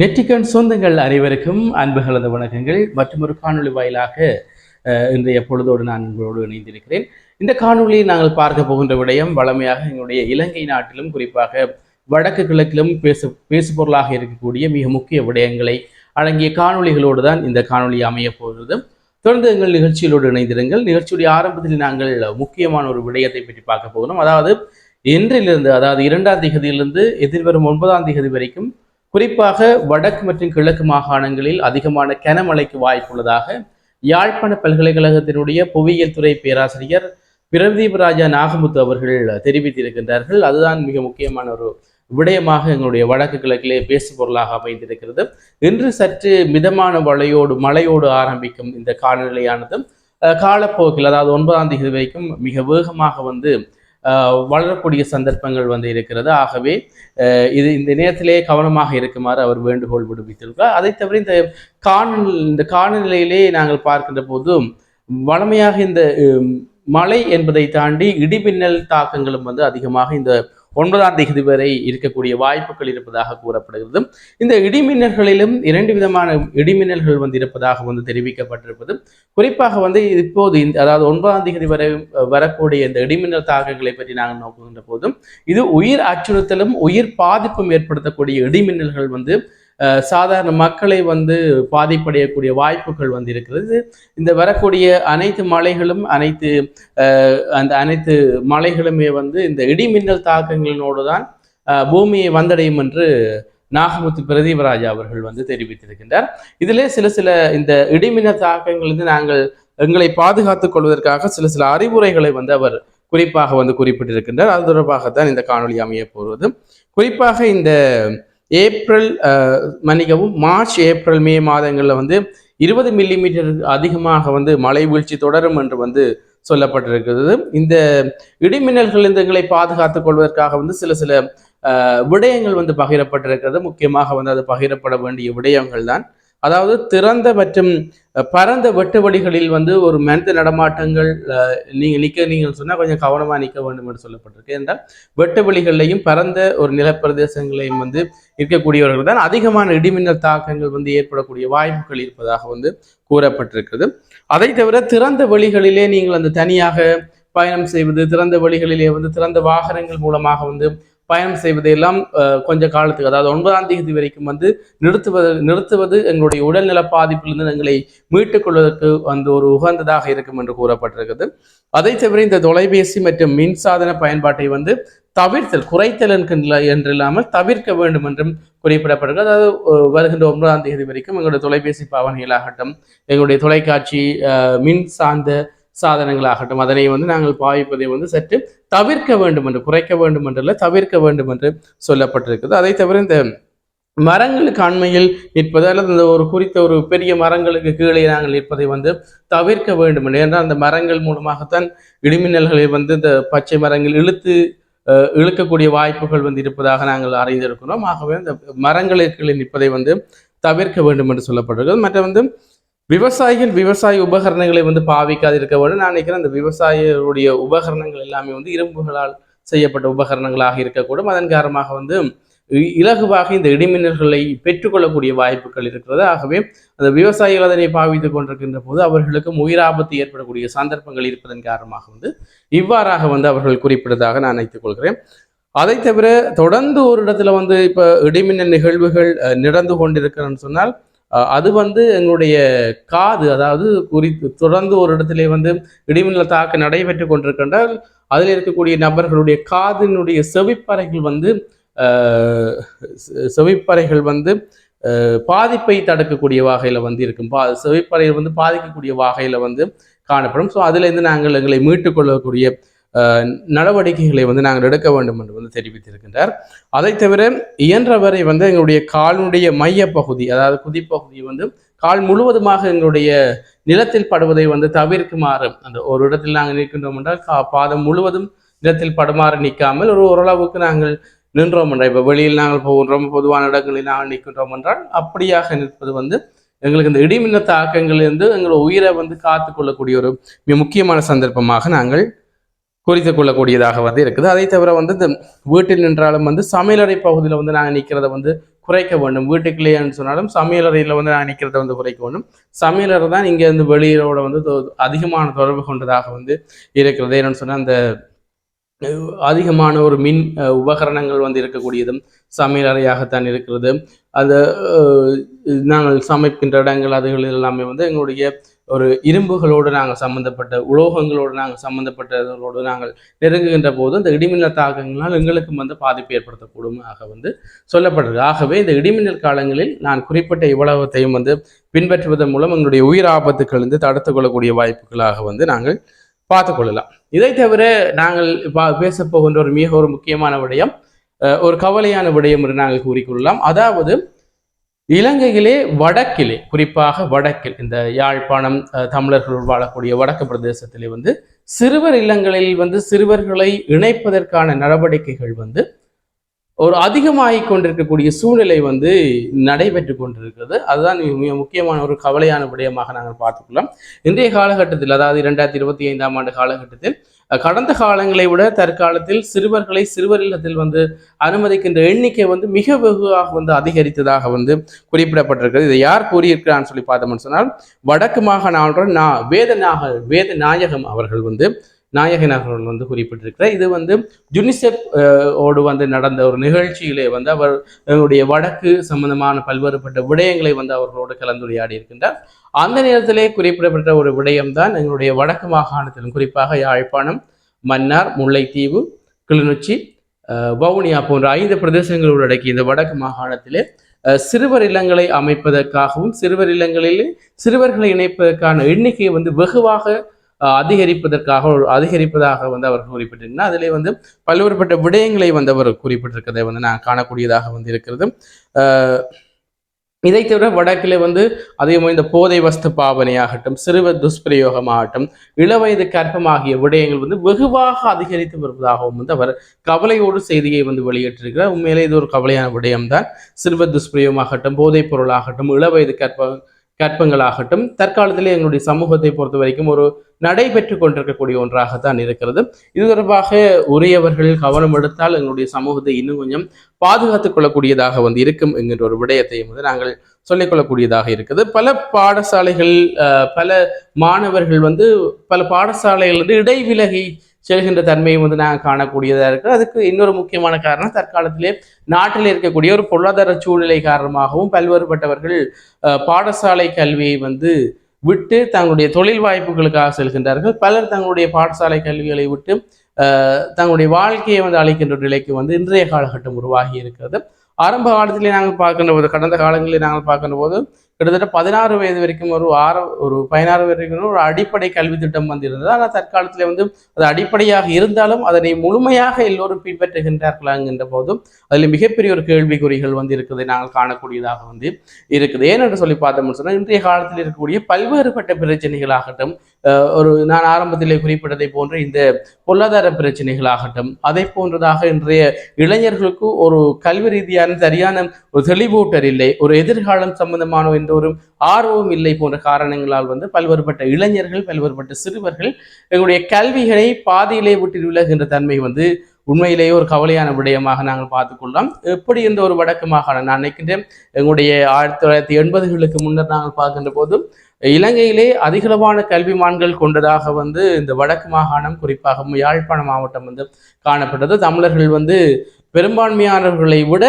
நெற்றிக்கண் சொந்தங்கள் அனைவருக்கும் அன்பு கலந்த வணக்கங்கள். மற்றும் ஒரு காணொலி வாயிலாக இன்றைய பொழுதோடு நான் உங்களோடு இணைந்திருக்கிறேன். இந்த காணொலியை நாங்கள் பார்க்க போகின்ற விடயம் வளமையாக எங்களுடைய இலங்கை நாட்டிலும் குறிப்பாக வடக்கு கிழக்கிலும் பேசு பேசுபொருளாக இருக்கக்கூடிய மிக முக்கிய விடயங்களை அடங்கிய காணொளிகளோடு தான் இந்த காணொலி அமைய போகிறது. தொடர்ந்து எங்கள் நிகழ்ச்சிகளோடு இணைந்திருங்கள். நிகழ்ச்சியுடைய ஆரம்பத்தில் நாங்கள் முக்கியமான ஒரு விடயத்தை பற்றி பார்க்க போகிறோம். அதாவது இன்றிலிருந்து அதாவது இரண்டாம் திகதியிலிருந்து எதிர்வரும் ஒன்பதாம் திகதி வரைக்கும் குறிப்பாக வடக்கு மற்றும் கிழக்கு மாகாணங்களில் அதிகமான கனமழைக்கு வாய்ப்புள்ளதாக யாழ்ப்பாண பல்கலைக்கழகத்தினுடைய புவியியல் துறை பேராசிரியர் பிரதீப் ராஜா நாகமுத்து அவர்கள் தெரிவித்திருக்கின்றார்கள். அதுதான் மிக முக்கியமான ஒரு விடயமாக எங்களுடைய வடக்கு கிழக்கிலே பேசு பொருளாக அமைந்திருக்கிறது. இன்று சற்று மிதமான மழையோடு மழையோடு ஆரம்பிக்கும் இந்த காலநிலையானது காலப்போக்கில் அதாவது ஒன்பதாம் தேதி வரைக்கும் மிக வேகமாக வந்து வளரக்கூடிய சந்தர்ப்பங்கள் வந்து இருக்கிறது. ஆகவே இது இந்த நேரத்திலே கவனமாக இருக்குமாறு அவர் வேண்டுகோள் விடுவித்திருக்கிறார். அதை தவிர இந்த காணல் இந்த காலநிலையிலே நாங்கள் பார்க்கின்ற போதும் வளமையாக இந்த மழை என்பதை தாண்டி இடிமின்னல் தாக்கங்களும் வந்து அதிகமாக இந்த ஒன்பதாம் தேதி வரை இருக்கக்கூடிய வாய்ப்புகள் இருப்பதாக கூறப்படுகிறது. இந்த இடிமின்னல்களிலும் இரண்டு விதமான இடிமின்னல்கள் வந்து இருப்பதாக வந்து தெரிவிக்கப்பட்டிருப்பது. குறிப்பாக வந்து இப்போது இந்த அதாவது ஒன்பதாம் தேதி வரை வரக்கூடிய இந்த இடிமின்னல் தாக்கங்களை பற்றி நாங்கள் நோக்குகின்ற போதும் இது உயிர் அச்சுறுத்தலும் உயிர் பாதிப்பும் ஏற்படுத்தக்கூடிய இடிமின்னல்கள் வந்து சாதாரண மக்களை வந்து பாதிப்படையக்கூடிய வாய்ப்புகள் வந்து இருக்கிறது இந்த வரக்கூடிய அனைத்து மலைகளும் அனைத்து அந்த அனைத்து மலைகளுமே வந்து இந்த இடிமின்னல் தாக்கங்களினோடு தான் பூமியை வந்தடையும் என்று நாகமுத்து பிரதீபராஜா அவர்கள் வந்து தெரிவித்திருக்கின்றார். இதிலே சில சில இந்த இடிமின்னல் தாக்கங்களிலிருந்து நாங்கள் எங்களை பாதுகாத்துக் கொள்வதற்காக சில சில அறிவுரைகளை வந்து அவர் குறிப்பாக வந்து குறிப்பிட்டிருக்கின்றார். அது தொடர்பாகத்தான் இந்த காணொலி அமைய போவது குறிப்பாக இந்த ஏப்ரல் மன்னிக்கவும் மார்ச் ஏப்ரல் மே மாதங்களில் வந்து இருபது மில்லிமீட்டர் அதிகமாக வந்து மழை வீழ்ச்சி தொடரும் என்று வந்து சொல்லப்பட்டிருக்கிறது. இந்த இடிமின்னல்கள் இந்தங்களை பாதுகாத்துக் கொள்வதற்காக வந்து சில சில விடயங்கள் வந்து பகிரப்பட்டிருக்கிறது. முக்கியமாக வந்து அது பகிரப்பட வேண்டிய விடயங்கள் தான் அதாவது திறந்த மற்றும் பரந்த வெட்டு வழிகளில் வந்து ஒரு மனித நடமாட்டங்கள் நீங்கள் நிற்க நீங்கள் சொன்னால் கொஞ்சம் கவனமாக நிற்க வேண்டும் என்று சொல்லப்பட்டிருக்கு. என்றால் வெட்டு வழிகளையும் பரந்த ஒரு நிலப்பிரதேசங்களையும் வந்து இருக்கக்கூடியவர்கள் தான். அதிகமான இடிமின்னல் தாக்கங்கள் வந்து ஏற்படக்கூடிய வாய்ப்புகள் இருப்பதாக வந்து கூறப்பட்டிருக்கிறது. அதை தவிர திறந்த வழிகளிலே நீங்கள் அந்த தனியாக பயணம் செய்வது திறந்த வழிகளிலே வந்து திறந்த வாகனங்கள் மூலமாக வந்து பயணம் செய்வதையெல்லாம் கொஞ்ச காலத்துக்கு அதாவது ஒன்பதாம் தேதி வரைக்கும் வந்து நிறுத்துவது நிறுத்துவது எங்களுடைய உடல்நல பாதிப்பிலிருந்து எங்களை மீட்டுக் கொள்வதற்கு வந்து ஒரு உகந்ததாக இருக்கும் என்று கூறப்பட்டிருக்கிறது. அதை தவிர இந்த தொலைபேசி மற்றும் மின்சாதன பயன்பாட்டை வந்து தவிர்த்தல் குறைத்தல் என்கின்ற என்றில்லாமல் தவிர்க்க வேண்டும் என்றும் குறிப்பிடப்படுகிறது அதாவது வருகின்ற ஒன்பதாம் தேதி வரைக்கும் எங்களுடைய தொலைபேசி பாவனைகளாகட்டும் எங்களுடைய தொலைக்காட்சி மின் சார்ந்த சாதனங்களாகட்டும். அதனை வந்து நாங்கள் பாவிப்பதை வந்து சற்று தவிர்க்க வேண்டும் என்று குறைக்க வேண்டும் என்றல்ல தவிர்க்க வேண்டும் என்று சொல்லப்பட்டிருக்கிறது. அதை தவிர இந்த மரங்களுக்கு அண்மையில் நிற்பது அல்லது இந்த ஒரு குறித்த ஒரு பெரிய மரங்களுக்கு கீழே நாங்கள் நிற்பதை வந்து தவிர்க்க வேண்டும் என்று. ஏனென்றால் அந்த மரங்கள் மூலமாகத்தான் இடிமின்னல்களை வந்து இந்த பச்சை மரங்கள் இழுத்து இழுக்கக்கூடிய வாய்ப்புகள் வந்து இருப்பதாக நாங்கள் அறிந்திருக்கிறோம். ஆகவே இந்த மரங்களுக்கு நிற்பதை வந்து தவிர்க்க வேண்டும் என்று சொல்லப்பட்டிருக்கிறது. மற்ற வந்து விவசாயிகள் விவசாய உபகரணங்களை வந்து பாவிக்காது இருக்க வேண்டும். நான் நினைக்கிறேன் அந்த விவசாயிகளுடைய உபகரணங்கள் எல்லாமே வந்து இரும்புகளால் செய்யப்பட்ட உபகரணங்களாக இருக்கக்கூடும். அதன் காரணமாக வந்து இ- இலகுவாக இந்த இடிமின்னல்களை பெற்றுக்கொள்ளக்கூடிய வாய்ப்புகள் இருக்கிறது. ஆகவே அந்த விவசாயிகள் அதனை பாவித்துக் கொண்டிருக்கின்ற போது அவர்களுக்கும் உயிராபத்து ஏற்படக்கூடிய சந்தர்ப்பங்கள் இருப்பதன் காரணமாக வந்து இவ்வாறாக வந்து அவர்கள் குறிப்பிட்டதாக நான் நினைத்துக் கொள்கிறேன். அதை தவிர தொடர்ந்து ஒரு இடத்துல வந்து இப்போ இடிமின்னல் நிகழ்வுகள் நடந்து கொண்டிருக்கிறன்னு சொன்னால் அது வந்து எங்களுடைய காது அதாவது குறி தொடர்ந்து ஒரு இடத்திலே வந்து இடிமின்னல் தாக்க நடைபெற்று கொண்டிருக்கின்றால் அதில் இருக்கக்கூடிய நபர்களுடைய காதினுடைய செவிப்பறைகள் வந்து செவிப்பறைகள் வந்து பாதிப்பை தடுக்கக்கூடிய வகையில் வந்து இருக்கும். பா செவிப்பறை வந்து பாதிக்கக்கூடிய வகையில் வந்து காணப்படும். ஸோ அதுலேருந்து நாங்கள் எங்களை மீட்டுக்கொள்ளக்கூடிய நடவடிக்கைகளை வந்து நாங்கள் எடுக்க வேண்டும் என்று வந்து தெரிவித்திருக்கின்றார். அதை தவிர இயன்றவரை வந்து எங்களுடைய காலினுடைய மையப்பகுதி அதாவது குதிப்பகுதி வந்து கால் முழுவதுமாக எங்களுடைய நிலத்தில் படுவதை வந்து தவிர்க்குமாறு அந்த ஒரு இடத்தில் நாங்கள் நிற்கின்றோம் என்றால் கா பாதம் முழுவதும் நிலத்தில் படுமாறு நிற்காமல் ஒரு ஓரளவுக்கு நாங்கள் நின்றோம் என்றால் இப்போ வெளியில் நாங்கள் போகின்றோம் பொதுவான இடங்களில் நாங்கள் நிற்கின்றோம் என்றால் அப்படியாக நிற்பது வந்து எங்களுக்கு இந்த இடிமின்ன தாக்கங்களிலிருந்து எங்கள் உயிரை வந்து காத்துக்கொள்ளக்கூடிய ஒரு மிக முக்கியமான சந்தர்ப்பமாக நாங்கள் குறித்து கொள்ளக்கூடியதாக வந்து இருக்குது. அதை தவிர வந்து இந்த வீட்டில் நின்றாலும் வந்து சமையலறை பகுதியில் வந்து நாங்கள் நிற்கிறத வந்து குறைக்க வேண்டும். வீட்டுக்குள்ளேன்னு சொன்னாலும் சமையலறையில் வந்து நாங்கள் நிற்கிறத வந்து குறைக்க வேண்டும். சமையலறை தான் இங்கே இருந்து வெளியோட வந்து அதிகமான தொடர்பு கொண்டதாக வந்து இருக்கிறது. என்னன்னு சொன்னால் அந்த அதிகமான ஒரு மின் உபகரணங்கள் வந்து இருக்கக்கூடியதும் சமையலறையாகத்தான் இருக்கிறது. அந்த நாங்கள் சமைக்கின்ற இடங்கள் அதுகள் எல்லாமே வந்து எங்களுடைய ஒரு இரும்புகளோடு நாங்கள் சம்பந்தப்பட்ட உலோகங்களோடு நாங்கள் சம்பந்தப்பட்டதோடு நாங்கள் நெருங்குகின்ற போது இந்த இடிமின்னல் தாக்கங்களால் எங்களுக்கும் வந்து பாதிப்பு ஏற்படுத்தக்கூடும் ஆக வந்து சொல்லப்படுறது ஆகவே இந்த இடிமின்னல் காலங்களில் நான் குறிப்பிட்ட இவ்வளவத்தையும் வந்து பின்பற்றுவதன் மூலம் எங்களுடைய உயிர் ஆபத்துக்கள் வந்து தடுத்து கொள்ளக்கூடிய வாய்ப்புகளாக வந்து நாங்கள் பார்த்துக்கொள்ளலாம் இதை தவிர நாங்கள் பா- பேசப் போகின்ற ஒரு மிக ஒரு முக்கியமான விடயம் ஒரு கவலையான விடயம் என்று நாங்கள் கூறிக்கொள்ளலாம் அதாவது இலங்கையிலே வடக்கிலே குறிப்பாக வடக்கில் இந்த யாழ்ப்பாணம் அஹ், தமிழர்கள் வாழக்கூடிய வடக்கு பிரதேசத்திலே வந்து சிறுவர் இல்லங்களில் வந்து சிறுவர்களை இணைப்பதற்கான நடவடிக்கைகள் வந்து ஒரு அதிகமாகிக் கொண்டிருக்கக்கூடிய சூழ்நிலை வந்து நடைபெற்று கொண்டிருக்கிறது. அதுதான் மிக மிக முக்கியமான ஒரு கவலையான விடயமாக நாங்கள் பார்த்துக்கலாம் இன்றைய காலகட்டத்தில் அதாவது இரண்டாயிரத்தி இருபத்தி ஐந்தாம் ஆண்டு காலகட்டத்தில் கடந்த காலங்களை விட தற்காலத்தில் சிறுவர்களை சிறுவர் இல்லத்தில் வந்து அனுமதிக்கின்ற எண்ணிக்கை வந்து மிக வெகுவாக வந்து அதிகரித்ததாக வந்து குறிப்பிடப்பட்டிருக்கிறது. இதை யார் கூறியிருக்கிறான்னு சொல்லி பார்த்தோம்னு சொன்னால் வடக்கு மாகாண ஆளுநர் நா வேத நாக வேத நாயகம் அவர்கள் வந்து நாயகன் அவர்கள் வந்து குறிப்பிட்டிருக்கிறார். இது வந்து ஜுனிசெப் ஓடு வந்து நடந்த ஒரு நிகழ்ச்சியிலே வந்து அவர் எங்களுடைய வடக்கு சம்பந்தமான பல்வேறுபட்ட விடயங்களை வந்து அவர்களோடு கலந்துரையாடி இருக்கின்றார். அந்த நேரத்திலே குறிப்பிடப்பட்ட ஒரு விடயம்தான் எங்களுடைய வடக்கு மாகாணத்திலும் குறிப்பாக யாழ்ப்பாணம் மன்னார் முல்லைத்தீவு கிளிநொச்சி வவுனியா போன்ற ஐந்து பிரதேசங்கள் உள்ளடக்கிய இந்த வடக்கு மாகாணத்திலே சிறுவர் இல்லங்களை அமைப்பதற்காகவும் சிறுவர் இல்லங்களில் சிறுவர்களை இணைப்பதற்கான எண்ணிக்கை வந்து வெகுவாக அதிகரிப்பதற்காக அதிகரிப்பதாக வந்து அவர் குறிப்பிட்டிருக்கிறார் அதிலே வந்து பல்வேறுபட்ட விடயங்களை வந்து அவர் குறிப்பிட்டிருக்கிறதை வந்து நான் காணக்கூடியதாக வந்து இருக்கிறது. இதை தவிர வடக்கிலே வந்து அதிகமாக இந்த போதை வஸ்து பாவனையாகட்டும் சிறுவ துஷ்பிரயோகமாகட்டும் இளவயது கற்பம் ஆகிய விடயங்கள் வந்து வெகுவாக அதிகரித்து வருவதாகவும் வந்து அவர் கவலையோடு செய்தியை வந்து வெளியிட்டிருக்கிறார். உண்மையிலே இது ஒரு கவலையான விடயம்தான். சிறுவ துஷ்பிரயோகமாகட்டும் போதைப் பொருளாகட்டும் இளவயது கற்ப கற்பங்களாகட்டும் தற்காலத்தில் எங்களுடைய சமூகத்தை பொறுத்த வரைக்கும் ஒரு நடைபெற்று கொண்டிருக்கக்கூடிய ஒன்றாகத்தான் இருக்கிறது. இது தொடர்பாக உரியவர்கள் கவனம் எடுத்தால் எங்களுடைய சமூகத்தை இன்னும் கொஞ்சம் பாதுகாத்துக் கொள்ளக்கூடியதாக வந்து இருக்கும் என்கின்ற ஒரு விடயத்தையும் வந்து நாங்கள் சொல்லிக்கொள்ளக்கூடியதாக இருக்குது. பல பாடசாலைகள் பல மாணவர்கள் வந்து பல பாடசாலைகள் வந்து இடைவிலகி செல்கின்ற தன்மையை வந்து நாங்கள் காணக்கூடியதாக இருக்குது அதுக்கு இன்னொரு முக்கியமான காரணம் தற்காலத்திலே நாட்டில் இருக்கக்கூடிய ஒரு பொருளாதார சூழ்நிலை காரணமாகவும் பல்வேறுபட்டவர்கள் பாடசாலை கல்வியை வந்து விட்டு தங்களுடைய தொழில் வாய்ப்புகளுக்காக செல்கின்றார்கள். பலர் தங்களுடைய பாடசாலை கல்விகளை விட்டு அஹ், தங்களுடைய வாழ்க்கையை வந்து அளிக்கின்ற நிலைக்கு வந்து இன்றைய காலகட்டம் உருவாகி இருக்கிறது. ஆரம்ப காலத்திலே நாங்கள் பார்க்கின்ற போது கடந்த காலங்களில் நாங்கள் பார்க்கின்ற போது கிட்டத்தட்ட பதினாறு வயது வரைக்கும் ஒரு ஆற ஒரு பதினாறு வரைக்கும் ஒரு அடிப்படை கல்வி திட்டம் வந்து இருந்தது ஆனால் தற்காலத்தில் வந்து அது அடிப்படையாக இருந்தாலும் அதனை முழுமையாக எல்லோரும் பின்பற்றுகின்றார்களாங்கின்ற போதும் அதில் மிகப்பெரிய ஒரு கேள்விக்குறிகள் வந்து இருக்கிறதை நாங்கள் காணக்கூடியதாக வந்து இருக்குது. ஏனென்று சொல்லி பார்த்தோம்னு சொன்னால் இன்றைய காலத்தில் இருக்கக்கூடிய பல்வேறுபட்ட பிரச்சனைகளாகட்டும் ஒரு நான் ஆரம்பத்திலே குறிப்பிட்டதை போன்ற இந்த பொருளாதார பிரச்சனைகளாகட்டும் அதை போன்றதாக இன்றைய இளைஞர்களுக்கு ஒரு கல்வி ரீதியான சரியான ஒரு தெளிவூட்டர் இல்லை ஒரு எதிர்காலம் சம்பந்தமான எந்த ஒரு ஆர்வம் இல்லை போன்ற காரணங்களால் வந்து பல்வேறுபட்ட இளைஞர்கள் பல்வேறுபட்ட சிறுவர்கள் எங்களுடைய கல்விகளை பாதியிலே விட்டு விலகின்ற தன்மை வந்து உண்மையிலேயே ஒரு கவலையான விடயமாக நாங்கள் பார்த்துக்கொள்ளலாம் எப்படி இருந்த ஒரு வடக்கு மாகாணம் நான் நினைக்கின்றேன் எங்களுடைய ஆயிரத்தி தொள்ளாயிரத்தி எண்பதுகளுக்கு முன்னர் நாங்கள் பார்க்கின்ற போது இலங்கையிலே அதிகளவான கல்விமான்கள் கொண்டதாக வந்து இந்த வடக்கு மாகாணம் குறிப்பாக யாழ்ப்பாண மாவட்டம் வந்து காணப்பட்டது. தமிழர்கள் வந்து பெரும்பான்மையானவர்களை விட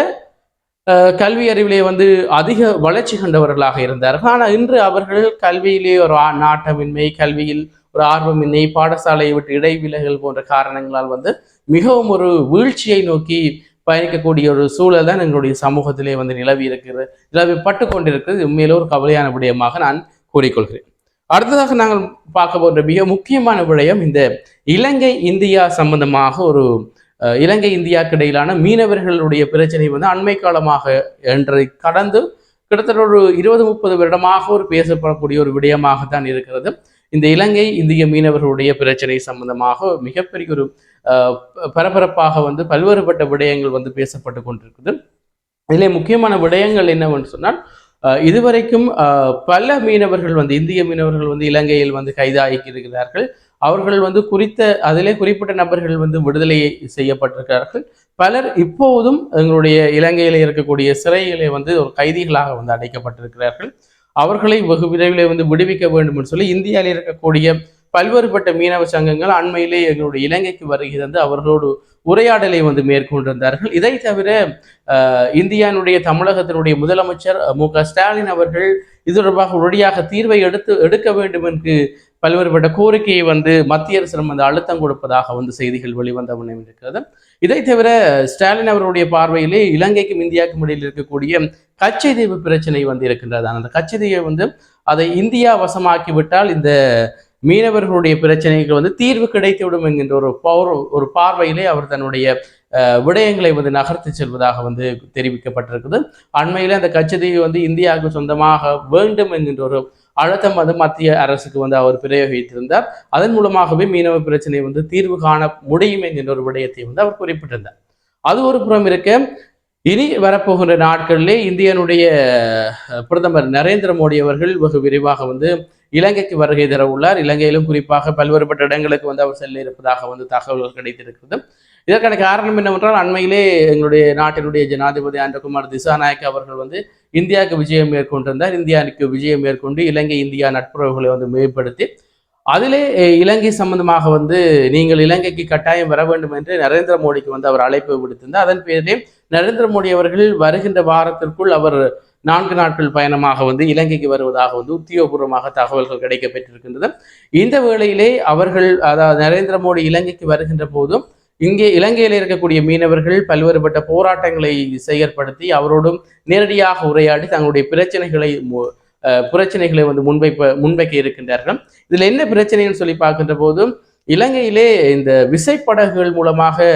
கல்வி அறிவிலே வந்து அதிக வளர்ச்சி கண்டவர்களாக இருந்தார்கள். ஆனால் இன்று அவர்கள் கல்வியிலே ஒரு நாட்டமின்மை கல்வியில் ஒரு ஆர்வமின்மை பாடசாலையை விட்டு இடைவிலகல் போன்ற காரணங்களால் வந்து மிகவும் ஒரு வீழ்ச்சியை நோக்கி பயணிக்கக்கூடிய ஒரு சூழல் தான் எங்களுடைய சமூகத்திலே வந்து நிலவி இருக்கிறது. நிலவி பட்டு கொண்டிருக்கிறது. உண்மையிலே ஒரு கவலையான விடயமாக நான் கூறிக்கொள்கிறேன். அடுத்ததாக நாங்கள் பார்க்க போன்ற மிக முக்கியமான விடயம் இந்த இலங்கை இந்தியா சம்பந்தமாக ஒரு இலங்கை இந்தியாவுக்கு இடையிலான மீனவர்களுடைய பிரச்சனை வந்து அண்மை காலமாக என்றை கடந்து கிட்டத்தட்ட ஒரு இருபது முப்பது வருடமாக ஒரு பேசப்படக்கூடிய ஒரு விடயமாகத்தான் இருக்கிறது. இந்த இலங்கை இந்திய மீனவர்களுடைய பிரச்சனை சம்பந்தமாக மிகப்பெரிய ஒரு அஹ், பரபரப்பாக வந்து பல்வேறுபட்ட விடயங்கள் வந்து பேசப்பட்டு கொண்டிருக்குது. இதிலே முக்கியமான விடயங்கள் என்னவென்று சொன்னால் இதுவரைக்கும் பல மீனவர்கள் வந்து இந்திய மீனவர்கள் வந்து இலங்கையில் வந்து கைதாகி இருக்கிறார்கள் அவர்கள் வந்து குறித்த அதிலே குறிப்பிட்ட நபர்கள் வந்து விடுதலை செய்யப்பட்டிருக்கிறார்கள். பலர் இப்போதும் எங்களுடைய இலங்கையில் இருக்கக்கூடிய சிறைகளை வந்து ஒரு கைதிகளாக வந்து அடைக்கப்பட்டிருக்கிறார்கள். அவர்களை வெகு விரைவில் வந்து விடுவிக்க வேண்டும் என்று சொல்லி இந்தியாவில் இருக்கக்கூடிய பல்வேறுபட்ட மீனவ சங்கங்கள் அண்மையிலே எங்களுடைய இலங்கைக்கு வருகை தந்து அவர்களோடு உரையாடலை வந்து மேற்கொண்டிருந்தார்கள். இதை தவிர இந்தியானுடைய தமிழகத்தினுடைய முதலமைச்சர் மு க ஸ்டாலின் அவர்கள் இது தொடர்பாக உடனடியாக தீர்வை எடுத்து எடுக்க வேண்டும் என்று பல்வேறுபட்ட கோரிக்கையை வந்து மத்திய அரசிடம் வந்து அழுத்தம் கொடுப்பதாக வந்து செய்திகள் வெளிவந்த வண்ணம் இருக்கிறது. இதை தவிர ஸ்டாலின் அவருடைய பார்வையிலே இலங்கைக்கும் இந்தியாவுக்கும் இடையில் இருக்கக்கூடிய கச்சைதீவு பிரச்சனை வந்து இருக்கின்றது. அந்த கச்சைதீவை வந்து அதை இந்தியா வசமாக்கி விட்டால் இந்த மீனவர்களுடைய பிரச்சனைக்கு வந்து தீர்வு கிடைத்துவிடும் என்கின்ற ஒரு ஒரு பார்வையிலே அவர் தன்னுடைய விடயங்களை வந்து நகர்த்தி செல்வதாக வந்து தெரிவிக்கப்பட்டிருக்குது. அண்மையில் அந்த கச்சதீவு வந்து இந்தியாவுக்கு சொந்தமாக வேண்டும் என்கின்ற ஒரு அழுத்தம் வந்து மத்திய அரசுக்கு வந்து அவர் பிரயோகித்திருந்தார். அதன் மூலமாகவே மீனவ பிரச்சனை வந்து தீர்வு காண முடியும் என்கின்ற ஒரு விடயத்தை வந்து அவர் குறிப்பிட்டிருந்தார். அது ஒரு புறம் இருக்க இனி வரப்போகின்ற நாட்களிலே இந்தியனுடைய பிரதமர் நரேந்திர மோடி அவர்கள் வெகு விரைவாக வந்து இலங்கைக்கு வருகை தர உள்ளார். இலங்கையிலும் குறிப்பாக பல்வேறுபட்ட இடங்களுக்கு வந்து அவர் செல்ல இருப்பதாக வந்து தகவல்கள் கிடைத்திருக்கிறது. இதற்கான காரணம் என்னவென்றால் அண்மையிலே எங்களுடைய நாட்டினுடைய ஜனாதிபதி ஆண்டகுமார் திசாநாயக் அவர்கள் வந்து இந்தியாவுக்கு விஜயம் மேற்கொண்டிருந்தார். இந்தியாவுக்கு விஜயம் மேற்கொண்டு இலங்கை இந்தியா நட்புறவுகளை வந்து மேம்படுத்தி அதிலே இலங்கை சம்பந்தமாக வந்து நீங்கள் இலங்கைக்கு கட்டாயம் வர வேண்டும் என்று நரேந்திர மோடிக்கு வந்து அவர் அழைப்பு விடுத்திருந்தார். அதன் பேரிலே நரேந்திர மோடி அவர்கள் வருகின்ற வாரத்திற்குள் அவர் நான்கு நாட்கள் பயணமாக வந்து இலங்கைக்கு வருவதாக வந்து உத்தியோகபூர்வமாக தகவல்கள் கிடைக்கப்பெற்றிருக்கின்றது இந்த வேளையிலே அவர்கள் அதாவது நரேந்திர மோடி இலங்கைக்கு வருகின்ற போதும் இங்கே இலங்கையில் இருக்கக்கூடிய மீனவர்கள் பல்வேறுபட்ட போராட்டங்களை செயற்படுத்தி அவரோடும் நேரடியாக உரையாடி தங்களுடைய பிரச்சனைகளை பிரச்சனைகளை வந்து முன்வைப்ப முன்வைக்க இருக்கின்றார்கள். இதில் என்ன பிரச்சனைன்னு சொல்லி பார்க்கின்ற போதும் இலங்கையிலே இந்த விசைப்படகுகள் மூலமாக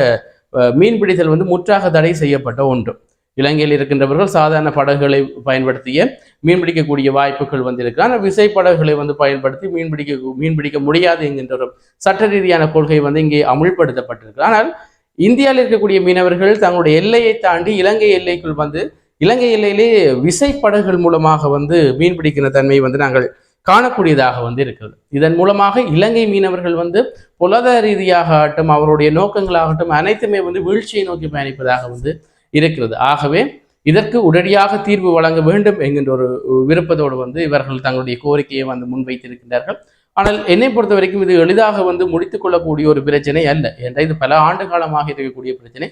மீன்பிடித்தல் வந்து முற்றாக தடை செய்யப்பட்ட ஒன்று. இலங்கையில் இருக்கின்றவர்கள் சாதாரண படகுகளை பயன்படுத்திய மீன்பிடிக்கக்கூடிய வாய்ப்புகள் வந்திருக்கு ஆனால் விசைப்படகுகளை வந்து பயன்படுத்தி மீன்பிடிக்க மீன்பிடிக்க முடியாது என்கின்ற ஒரு சட்ட ரீதியான கொள்கை வந்து இங்கே அமுல்படுத்தப்பட்டிருக்கு ஆனால் இந்தியாவில் இருக்கக்கூடிய மீனவர்கள் தங்களுடைய எல்லையை தாண்டி இலங்கை எல்லைக்குள் வந்து இலங்கை எல்லையிலே விசைப்படகுகள் மூலமாக வந்து மீன்பிடிக்கிற தன்மை வந்து நாங்கள் காணக்கூடியதாக வந்து இருக்கிறது. இதன் மூலமாக இலங்கை மீனவர்கள் வந்து பொருளாதார ரீதியாக ஆகட்டும் அவருடைய நோக்கங்களாகட்டும் அனைத்துமே வந்து வீழ்ச்சியை நோக்கி பயணிப்பதாக வந்து இருக்கிறது. ஆகவே இதற்கு உடனடியாக தீர்வு வழங்க வேண்டும் என்கின்ற ஒரு விருப்பத்தோடு வந்து இவர்கள் தங்களுடைய கோரிக்கையை வந்து முன்வைத்திருக்கின்றார்கள். ஆனால் என்னை பொறுத்த வரைக்கும் இது எளிதாக வந்து முடித்துக் கொள்ளக்கூடிய ஒரு பிரச்சனை அல்ல. என்ற இது பல ஆண்டு காலமாக இருக்கக்கூடிய பிரச்சனை.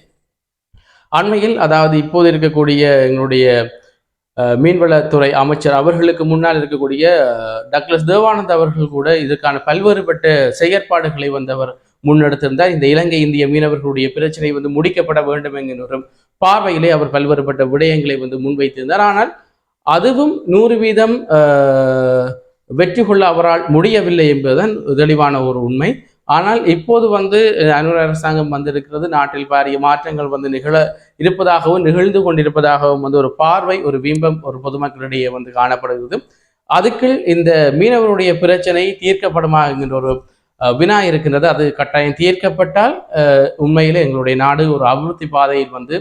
அண்மையில் அதாவது இப்போது இருக்கக்கூடிய எங்களுடைய மீன்வளத்துறை அமைச்சர் அவர்களுக்கு முன்னால் இருக்கக்கூடிய டக்ளஸ் தேவானந்த் அவர்கள் கூட இதற்கான பல்வேறுபட்ட செயற்பாடுகளை வந்தவர் முன்னெடுத்திருந்தார். இந்த இலங்கை இந்திய மீனவர்களுடைய பிரச்சனை வந்து முடிக்கப்பட வேண்டும் என்கின்ற பார்வையிலே அவர் பல்வேறுபட்ட விடயங்களை வந்து முன்வைத்திருந்தார். ஆனால் அதுவும் நூறு வீதம் வெற்றி கொள்ள அவரால் முடியவில்லை என்பதுதான் தெளிவான ஒரு உண்மை. ஆனால் இப்போது வந்து அனுர் அரசாங்கம் வந்திருக்கிறது. நாட்டில் பாரிய மாற்றங்கள் வந்து நிகழ இருப்பதாகவும் நிகழ்ந்து கொண்டிருப்பதாகவும் வந்து ஒரு பார்வை ஒரு பிம்பம் ஒரு பொதுமக்களிடையே வந்து காணப்படுகிறது. அதுக்குள் இந்த மீனவருடைய பிரச்சனை தீர்க்கப்படுமா என்கின்ற ஒரு வினா இருக்கின்றது. அது கட்டாயம் தீர்க்கப்பட்டால் உண்மையிலே எங்களுடைய நாடு ஒரு அபிவிருத்தி பாதையில் வந்து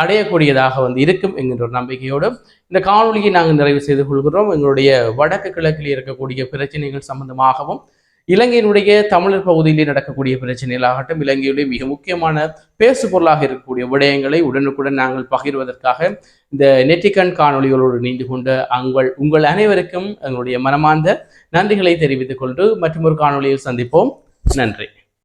அடையக்கூடியதாக வந்து இருக்கும் என்கின்ற ஒரு நம்பிக்கையோடு இந்த காணொலியை நாங்கள் நிறைவு செய்து கொள்கிறோம். எங்களுடைய வடக்கு கிழக்கில் இருக்கக்கூடிய பிரச்சனைகள் சம்பந்தமாகவும் இலங்கையினுடைய தமிழர் பகுதியிலே நடக்கக்கூடிய பிரச்சனைகளாகட்டும் இலங்கையுடைய மிக முக்கியமான பேசு பொருளாக இருக்கக்கூடிய விடயங்களை உடனுக்குடன் நாங்கள் பகிர்வதற்காக இந்த நெட்டிகன் காணொலிகளோடு நீண்டு கொண்ட அங்கள் உங்கள் அனைவருக்கும் எங்களுடைய மனமார்ந்த நன்றிகளை தெரிவித்துக் கொண்டு ஒரு காணொலியில் சந்திப்போம். நன்றி.